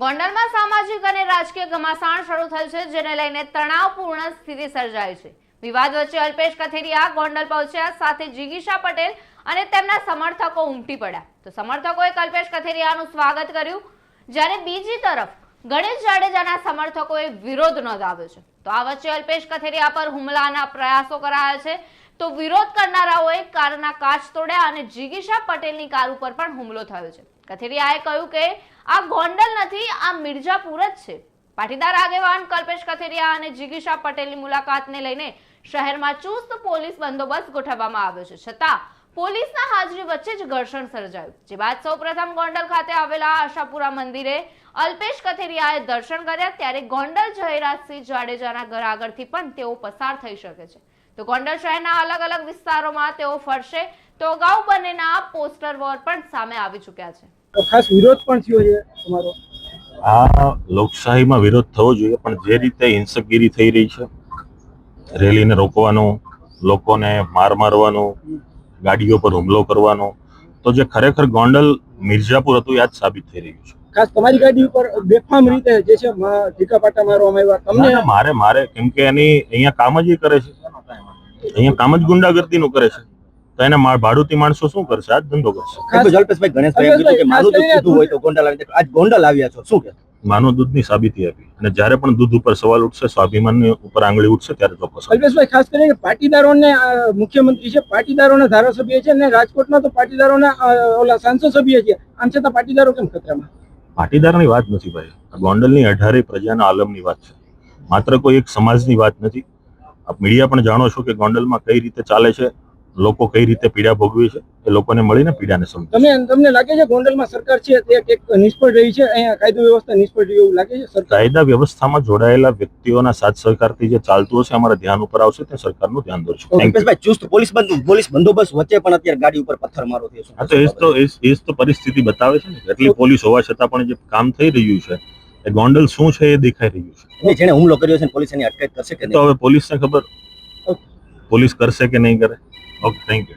ગોંડલમાં સામાજિક અને રાજકીય ઘમાસાણ શરૂ થયું છે, જેને લઈને તણાવપૂર્ણ સ્થિતિ સર્જાઈ છે. વિવાદ વચ્ચે અલ્પેશ કથેરિયા ગોંડલ પહોંચ્યા, સાથે જીગીશા પટેલ અને તેમના સમર્થકો ઉમટી પડ્યા. તો સમર્થકોએ કલ્પેશ કથેરિયાનું સ્વાગત કર્યું, જ્યારે બીજી તરફ ગણેશ જાડેજાના સમર્થકોએ વિરોધ નોંધાવ્યો છે. તો આ વચ્ચે અલ્પેશ કથેરિયા પર હુમલાના પ્રયાસો કરાયા છે તો વિરોધ કરનારાઓએ કારના કાચ તોડ્યા અને જિગીશા પટેલની કાર ઉપર પણ હુમલો થયો છે. કથેરિયાએ કહ્યું કે આ ગોંડલ નથી, આ મિર્જાપુર જ છે. પાટીદાર આગેવાન કલ્પેશ કથેરિયા અને જિગીશા પટેલની મુલાકાતને લઈને શહેરમાં ચુસ્ત પોલીસ બંદોબસ્ત ગોઠવવામાં આવ્યો છે. છતાં પોલીસના હાજરી વચ્ચે જ ઘર્ષણ સર્જાયું. જે બાદ સૌપ્રથમ ગોંડલ ખાતે આવેલા આશાપુરા મંદિરે અલ્પેશ કથેરિયાએ દર્શન કર્યા, ત્યારે ગોંડલ જયરાજસિંહ જાડેજાના ઘર આગળથી પણ તેઓ પસાર થઈ શકે છે. તો ગોંડલ શહેરના અલગ અલગ વિસ્તારોમાં તેઓ ફરશે. તો અગાઉ બંનેના પોસ્ટર વોર પણ સામે આવી ચૂક્યા છે. ખાસ વિરોધ પણ થયો છે તમારો? આ લોકશાહીમાં વિરોધ થવો જોઈએ પણ જે રીતે હિંસકગીરી થઈ રહી છે રેલીને રોકવાનું લોકોને માર મારવાનું ગાડીઓ પર હુમલો કરવાનો તો જે ખરેખર ગોંડલ મિર્જાપુર હતું યાદ સાબિત થઈ રહ્યું છે. ખાસ તમારી ગાડી ઉપર બેફામ રીતે જે છે ઢીકા પાટા મારવામાં આવ્યા. તમને મારે મારે કેમ કે એની અહીંયા કામ જ એ કરે છે. અહીંયા કામ જ ગુંડાગર્દીનું કરે છે. તો એને ભાડુતી માણસો શું કરશે? આજ ધંધો કરશે. જલ્પેશભાઈ ગણેશભાઈ એમ કીધું કે મારું સીધું હોય તો ગોંડલ આવી આજ ગોંડલ આવ્યા છો. શું કે? માનવ દૂધની સાબિતી આપી. અને જ્યારે પણ દૂધ ઉપર સવાલ ઉઠશે સ્વાભિમાનની ઉપર આંગળી ઉઠશે ત્યારે ચોક્કસ અલ્પેશભાઈ ખાસ કરીને પાટીદારોને મુખ્યમંત્રી છે પાટીદારોના ધારાસભ્ય છે અને રાજકોટમાં તો પાટીદારોના ઓલા સાંસદ સભ્ય છે. આમ છતાં પાટીદારો કેમ ખતરામાં? પાટીદારની વાત નથી ભાઈ. ગોંડલની અઢારે પ્રજાના આલમની વાત છે. માત્ર કોઈ એક સમાજની વાત નથી. આપ મીડિયા પણ જાણો છો કે ગોંડલમાં કઈ રીતે ચાલે છે. લોકો કઈ રીતે પીડા ભોગવે છે એ લોકોને મળીને પીડાને સમજ તમે તમને લાગે છે ગોંડલમાં સરકાર છે? તે એક નિષ્ફળ રહી છે? અહીંયા કાયદો વ્યવસ્થા નિષ્ફળ રહી એવું લાગે છે સરકાર? કાયદા વ્યવસ્થામાં જોડાયેલા વ્યક્તિઓના સાથ સહકારથી જે ચાલતું હશે અમારા ધ્યાન ઉપર આવશે તે સરકારનું ધ્યાન દોરશે. ચુસ્ત પોલીસ બંધ પોલીસ બંદોબસ્ત વચ્ચે પણ અત્યારે ગાડી ઉપર પથ્થર મારો થયો હા તો એ તો એ તો પરિસ્થિતિ બતાવે છે ને. એટલી પોલીસ હોવા છતાં પણ જે કામ થઈ રહ્યું છે એ ગોંડલ શું છે એ દેખાઈ રહ્યું છે. છે જેને હુમલો કર્યો છે પોલીસ એની અટકાયત કરશે કે તો હવે પોલીસને ખબર. પોલીસ કરશે કે નહીં કરે? Okay, thank you.